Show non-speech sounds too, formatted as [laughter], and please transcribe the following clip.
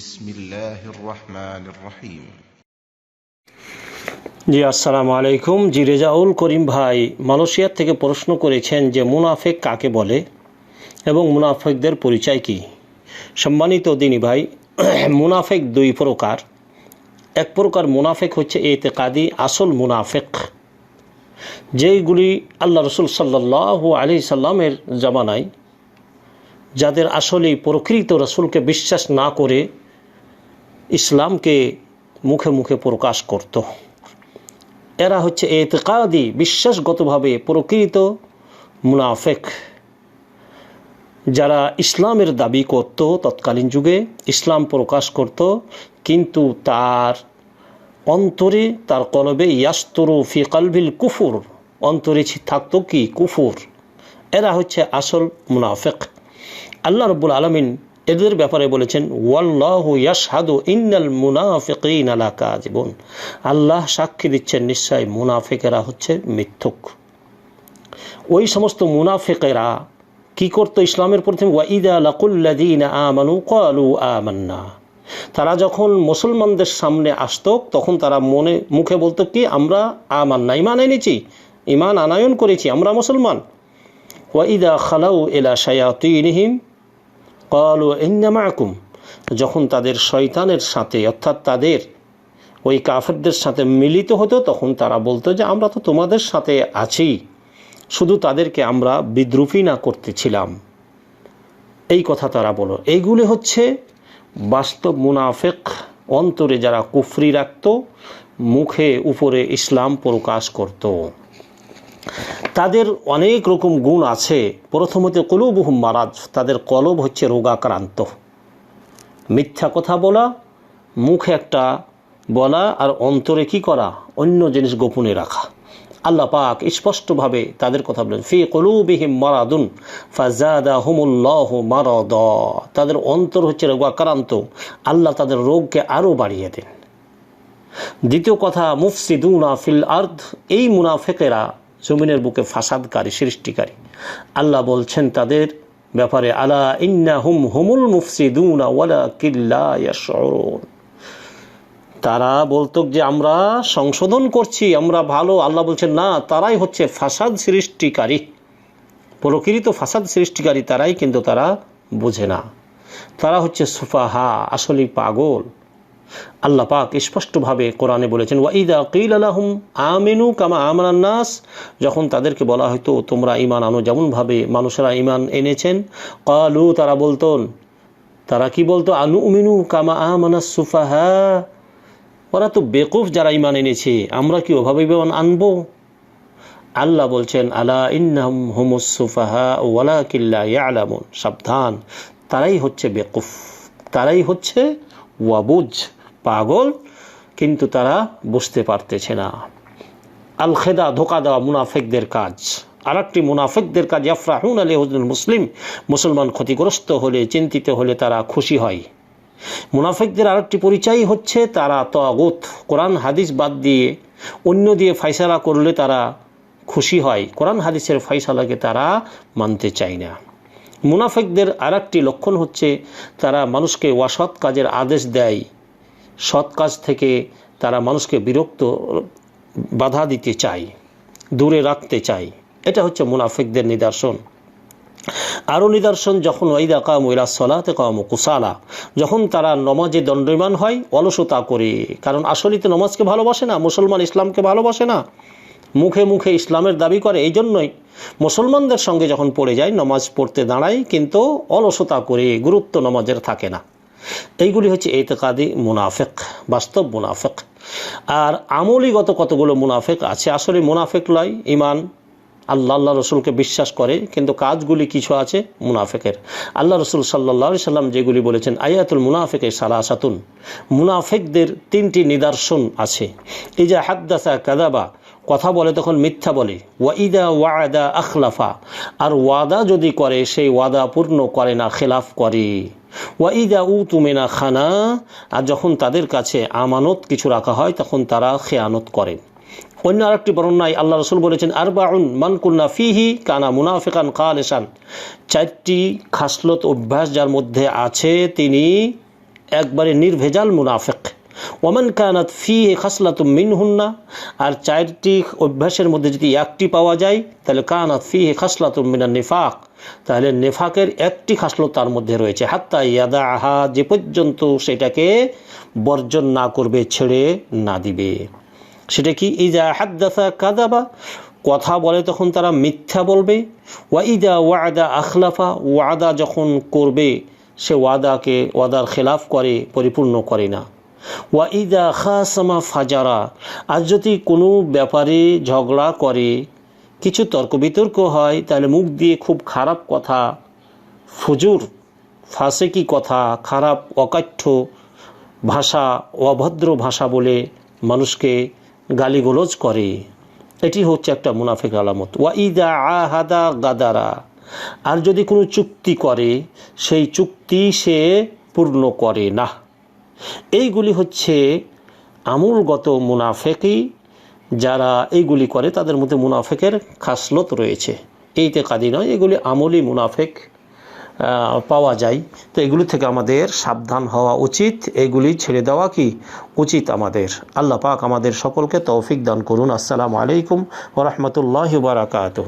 بسم الله الرحمن الرحيم জি আসসালামু আলাইকুম জি রেজাউল করিম ভাই মালয়েশিয়ার থেকে প্রশ্ন করেছেন যে মুনাফেক কাকে বলে এবং মুনাফেকদের পরিচয় কি সম্মানিত দিনী ভাই [clears throat] মুনাফেক দুই প্রকার এক প্রকার মুনাফেক হচ্ছে এতেকাদি আসল মুনাফেক যেইগুলি আল্লাহ রসুল সাল্লাহ আলি সাল্লামের জামানায় যাদের আসলে প্রকৃত রসুলকে বিশ্বাস না করে ইসলামকে মুখে মুখে প্রকাশ করত। এরা হচ্ছে এতেকাদি, বিশ্বাসগতভাবে প্রকৃত মুনাফেক। যারা ইসলামের দাবি করত তৎকালীন যুগে, ইসলাম প্রকাশ করত, কিন্তু তার অন্তরে, তার কলবে ইয়াস্তরু ফি কালবিল কুফুর, অন্তরে থাকতো কি? কুফুর। এরা হচ্ছে আসল মুনাফেক। আল্লাহ রব্বুল আলমিন এদের ব্যাপারে বলেছেন, ওয়াল্লাহ ইন্নাল মুনাফিকিন আলা কাজিবুন আল্লাহ সাক্ষী দিচ্ছেন, নিশ্চয় মুনাফিকেরা হচ্ছে মিথ্যুক। ওই সমস্ত মুনাফিকেরা কি করতো ইসলামের প্রথম ওয়াইদা লাকুল্লাদিন আমানু কালু আমান্না। তারা যখন মুসলমানদের সামনে আসতো, তখন তারা মনে, মুখে বলতো, কি, আমরা আমান্না ইমান এনেছি ইমান আনায়ন করেছি, আমরা মুসলমান। ওয়াইদা খালাউ এলা শায়াতিনহিম। কলু ইন্নামাকুম যখন তাদের শয়তানের সাথে, অর্থাৎ তাদের ওই কাফেরদের সাথে মিলিত হতো, তখন তারা বলতো যে, আমরা তো তোমাদের সাথে আছি। শুধু তাদেরকে আমরা বিদ্রুপী না করতেছিলাম। এই কথা তারা বলো। এইগুলি হচ্ছে বাস্তব মুনাফেক অন্তরে যারা কুফরি রাখত, মুখে উপরে ইসলাম প্রকাশ করত। তাদের অনেক রকম গুণ আছে। প্রথমত কলুবহুম মারাজ, তাদের কলব হচ্ছে রোগাক্রান্ত। মিথ্যা কথা বলা, মুখে একটা বলা আর অন্তরে কি করা, অন্য জিনিস গোপনে রাখা। আল্লাহ পাক স্পষ্টভাবে তাদের কথা বলেন, ফি কলুবিহিম মারাদুন ফাজাদা হুমুল্লাহ মারদ। তাদের অন্তর হচ্ছে রোগাক্রান্ত। আল্লাহ তাদের রোগকে আরও বাড়িয়ে দেন। দ্বিতীয় কথা, মুফসিদুনা ফিল আর্দ, এই মুনাফেকেরা জমিনের বুকে ফাসাদকারী, সৃষ্টিকারী। আল্লাহ বলছেন, তাদের ব্যাপারে, আলা ইন্না হুম হুমুল মুফসিদুনা কিল্লা তারা বলতো যে, আমরা সংশোধন করছি, আমরা ভালো। আল্লাহ বলছেন, না, তারাই হচ্ছে ফাসাদ সৃষ্টিকারী। প্রকৃত ফাসাদ সৃষ্টিকারী তারাই কিন্তু তারা বোঝে না। তারা হচ্ছে সুফাহা আসলে পাগল। আল্লাহ পাক স্পষ্টভাবে কোরআনে বলেছেন ওয়াইদা কিল আলাহুম আমিনু কামা আমানান্নাস যখন তাদেরকে বলা হয়তো তোমরা ইমান আনো যেমনভাবে মানুষেরা ইমান এনেছেন কালু তারা বলতন তারা কি বলতো আনু উমিনু কামা আমানাস সুফাহা ওরা তো বেকুফ যারা ইমান এনেছে, আমরা কি ওভাবে ইমান আনব? আল্লাহ বলছেন, আলা ইন্নাহুম হুমুস সুফাহা ওয়ালা কিল্লা ইয়ালামুন সাবধান, তারাই হচ্ছে বেকুফ, তারাই হচ্ছে ওয়াবুজ। পাগল, কিন্তু তারা বুঝতে পারতেছে না। আল খেদা ধোকা দেওয়া মুনাফেকদের কাজ। আর একটি মুনাফেকদের কাজ, ইয়াফরাহুন আলী হজরুল মুসলিম, মুসলমান ক্ষতিগ্রস্ত হলে, চিন্তিত হলে তারা খুশি হয়। মুনাফেকদের আরেকটি পরিচয় হচ্ছে তারা তগুত। কোরআন, হাদিস বাদ দিয়ে অন্য দিয়ে ফাইসালা করলে তারা খুশি হয়। কোরআন, হাদিসের ফাইসালাকে তারা মানতে চায় না। মুনাফেকদের আর লক্ষণ হচ্ছে তারা মানুষকে ওয়াসৎ কাজের আদেশ দেয়। সৎ কাজ থেকে তারা মানুষকে বিরক্ত, বাধা দিতে চায়, দূরে রাখতে চায়। এটা হচ্ছে মুনাফিকদের নিদর্শন। আরও নিদর্শন, যখন ওয়াইদা কাম ওইরা সলাতে কাম কুসালা, যখন তারা নমাজে দণ্ডমান হয়, অলসতা করে। কারণ আসলে তো নমাজকে ভালোবাসে না, মুসলমান ইসলামকে ভালোবাসে না। মুখে মুখে ইসলামের দাবি করে এই জন্যই মুসলমানদের সঙ্গে যখন পড়ে যায়, নমাজ পড়তে দাঁড়ায়, কিন্তু অলসতা করে, গুরুত্ব নমাজের থাকে না। এইগুলি হচ্ছে এতেকাদি মুনাফেক, বাস্তব মুনাফেক। আর আমলিগত কতগুলো মুনাফেক আছে? আসলে মুনাফেক লয় ইমান আল্লাহ আল্লাহ রসুলকে বিশ্বাস করে, কিন্তু কাজগুলি কিছু আছে মুনাফেকের। আল্লাহ রসুল সাল্লাহ সাল্লাম যেগুলি বলেছেন, আয়াতুল মুনাফেকে সালাসাতুন। মুনাফেকদের তিনটি নিদর্শন আছে। এই যে হাদ্দাসা কাদাবা কথা বলে তখন মিথ্যা বলে। ওয়াইদা ওয়াদা আখলাফা। আর ওয়াদা যদি করে, সেই ওয়াদা পূর্ণ করে না, খেলাফ করে। ওয়াইদা উ তুমেনা খানা। আর যখন তাদের কাছে আমানত কিছু রাখা হয়, তখন তারা খেয়ানত করেন অন্য আরেকটি বর্ণনায় আল্লাহ রসুল বলেছেন, আরবাউন মানকুন্না ফিহি কানা মুনাফিকান কালেসান চারটি খাসলত অভ্যাস যার মধ্যে আছে, তিনি একবারে নির্ভেজাল মুনাফেক। ওমান কানাত ফি খাসলাতুম মিনহুন্না, আর চারটি অভ্যাসের মধ্যে যদি একটি পাওয়া যায়, তাহলে কানাত ফি খাসলাতুম মিনা নিফাক। তাহলে নেফাকের একটি খাসলত তার মধ্যে রয়েছে। হাত্তা ইয়াদা আহা যে পর্যন্ত সেটাকে বর্জন না করবে, ছেড়ে না দিবে। সেটা কি? ইজা হাদ্দাসা কাদাবা, কথা বলে তখন তারা মিথ্যা বলবে। ওয়া ইদা ওয়াদা আখলাফা, ওয়াদা যখন করবে, সে ওয়াদাকে, ওয়াদার খেলাফ করে, পরিপূর্ণ করে না। ওয়া ইদা খাসামা ফাজারা। আর যদি কোনো ব্যাপারে ঝগড়া করে, কিছু তর্ক বিতর্ক হয়, তাহলে মুখ দিয়ে খুব খারাপ কথা, ফুজুর, ফাঁসেকি কথা, খারাপ, অকাঠ্য ভাষা, অভদ্র ভাষা বলে মানুষকে গালিগোলজ করে। এটি হচ্ছে একটা মুনাফিক আলামত। ওয়া ইদা আহাদা গাদারা। আর যদি কোনো চুক্তি করে, সেই চুক্তি সে পূর্ণ করে না। এইগুলি হচ্ছে আমূলগত মুনাফেকই, যারা এইগুলি করে তাদের মধ্যে মুনাফেকের খাসলত রয়েছে। এইতে কাদি নয়, এগুলি আমলি মুনাফেক পাওয়া যায়। তো এগুলি থেকে আমাদের সাবধান হওয়া উচিত। এগুলি ছেড়ে দেওয়া কি উচিত আমাদের? আল্লাহ পাক আমাদের সকলকে তৌফিক দান করুন। আসসালামু আলাইকুম ওরহমতুল্লাহ বারাকাতুহ।